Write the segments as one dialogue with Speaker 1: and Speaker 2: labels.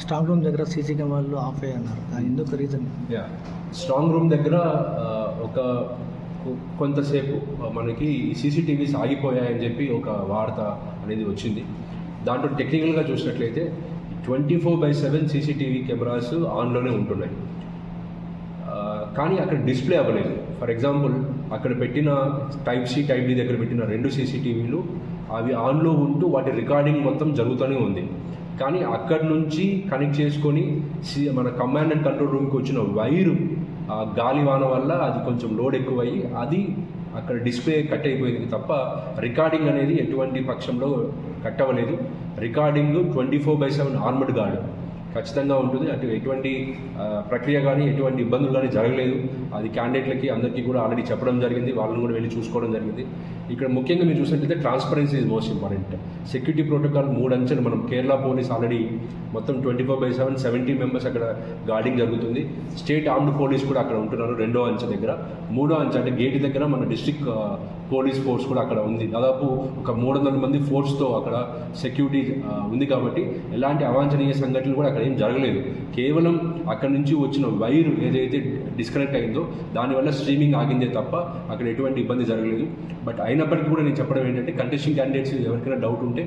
Speaker 1: Strong room దగ్గర CC కెమెరాలు off అయ్యి అన్నారు. ఎందుకు రీజన్?
Speaker 2: యా. స్ట్రాంగ్ రూమ్ దగ్గర ఒక కొంతసేపు మనకి సీసీటీవీస్ ఆగిపోయాయని చెప్పి ఒక వార్త అనేది వచ్చింది. దాంట్లో టెక్నికల్గా చూసినట్లయితే twenty four by seven CCTV cameras ఆన్లోనే ఉంటున్నాయి. కానీ అక్కడ డిస్ప్లే అవ్వలేదు. ఫర్ ఎగ్జాంపుల్ అక్కడ పెట్టిన టైప్ సి టైప్ డి దగ్గర పెట్టిన రెండు సీసీటీవీలు అవి ఆన్లో ఉంటూ వాటి రికార్డింగ్ మొత్తం జరుగుతూనే ఉంది. కానీ అక్కడి నుంచి కనెక్ట్ చేసుకొని సి మన కమాండ్ అండ్ కంట్రోల్ రూమ్కి వచ్చిన వైరు ఆ గాలి వాన వల్ల అది కొంచెం లోడ్ ఎక్కువయ్యి అది అక్కడ డిస్ప్లే కట్ అయిపోయింది తప్ప రికార్డింగ్ అనేది ఎటువంటి పక్షంలో కట్ అవ్వలేదు. Recording twenty four by seven armed guard ఖచ్చితంగా ఉంటుంది. అటు ఎటువంటి ప్రక్రియ కానీ ఎటువంటి ఇబ్బందులు కానీ జరగలేదు. అది క్యాండిడేట్లకి అందరికీ కూడా ఆల్రెడీ చెప్పడం జరిగింది. వాళ్ళని కూడా వెళ్ళి చూసుకోవడం జరిగింది. ఇక్కడ ముఖ్యంగా మీరు చూసినట్లయితే transparency is most important. Security protocol మూడు అంచెలు. మనం కేరళ పోలీస్ ఆల్రెడీ మొత్తం twenty four by seven seventy members అక్కడ గార్డింగ్ జరుగుతుంది. స్టేట్ ఆర్మ్డ్ పోలీస్ కూడా అక్కడ ఉంటున్నారు రెండో అంచె దగ్గర. మూడో అంచె అంటే గేట్ దగ్గర మన డిస్ట్రిక్ట్ పోలీస్ ఫోర్స్ కూడా అక్కడ ఉంది. దాదాపు ఒక మూడు వందల మంది ఫోర్స్తో అక్కడ సెక్యూరిటీ ఉంది కాబట్టి ఎలాంటి అవాంఛనీయ సంఘటనలు కూడా అక్కడ ఏం జరగలేదు. కేవలం అక్కడ నుంచి వచ్చిన వైర్ ఏదైతే డిస్కనెక్ట్ అయిందో దానివల్ల స్ట్రీమింగ్ ఆగిందే తప్ప అక్కడ ఎటువంటి ఇబ్బంది జరగలేదు. బట్ అయినప్పటికీ కూడా నేను చెప్పడం ఏంటంటే కంటెస్టింగ్ క్యాండిడేట్స్ ఎవరికైనా డౌట్ ఉంటే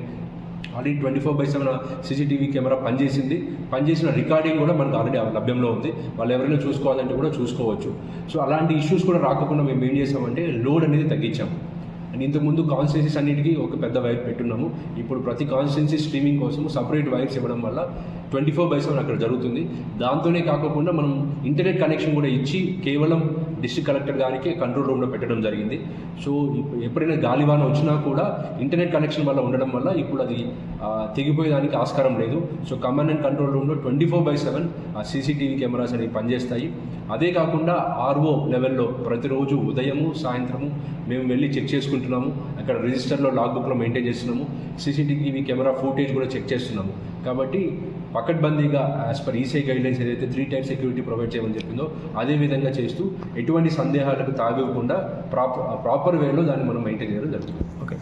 Speaker 2: already twenty four by seven CCTV camera పనిచేసింది. పనిచేసిన రికార్డింగ్ కూడా మనకు ఆల్రెడీ లభ్యంలో ఉంది. వాళ్ళు ఎవరైనా చూసుకోవాలంటే కూడా చూసుకోవచ్చు. సో అలాంటి ఇష్యూస్ కూడా రాకుండా మేము ఏం చేసామంటే లోడ్ అనేది తగ్గించాము అండ్ ఇంతకుముందు కాన్స్టెన్సీస్ అన్నిటికీ ఒక పెద్ద వైర్ పెట్టున్నాము. ఇప్పుడు ప్రతి కాన్స్టెన్సీ స్ట్రీమింగ్ కోసం సపరేట్ వైర్స్ ఇవ్వడం వల్ల ట్వంటీ ఫోర్ బై సెవెన్ అక్కడ జరుగుతుంది. దాంతోనే కాకుండా మనం ఇంటర్నెట్ కనెక్షన్ కూడా ఇచ్చి కేవలం డిస్ట్రిక్ట్ కలెక్టర్ గారికి కంట్రోల్ రూమ్లో పెట్టడం జరిగింది. సో ఎప్పుడైనా గాలివాన వచ్చినా కూడా ఇంటర్నెట్ కనెక్షన్ వల్ల ఉండడం వల్ల ఇప్పుడు అది తెగిపోయేదానికి ఆస్కారం లేదు. సో కమాండ్ అండ్ కంట్రోల్ రూమ్లో twenty four by seven CCTV cameras అనేవి పనిచేస్తాయి. అదే కాకుండా ఆర్ఓ లెవెల్లో ప్రతిరోజు ఉదయము సాయంత్రము మేము వెళ్ళి చెక్ చేసుకుంటున్నాము. అక్కడ రిజిస్టర్లో లాగ్ బుక్లో మెయింటైన్ చేస్తున్నాము. సీసీటీవీ కెమెరా ఫుటేజ్ కూడా చెక్ చేస్తున్నాము. కాబట్టి పకడ్బందీగా యాజ్ పర్ ఈసీ గైడ్లైన్స్ ఏదైతే త్రీ టైప్ సెక్యూరిటీ ప్రొవైడ్ చేయమని చెప్పిందో అదే విధంగా చేస్తూ ఎటువంటి సందేహాలకు తాగివ్వకుండా ప్రాపర్ ప్రాపర్ వేలో దాన్ని మనం మెయింటైన్ చేయడం జరుగుతుంది.
Speaker 1: ఓకే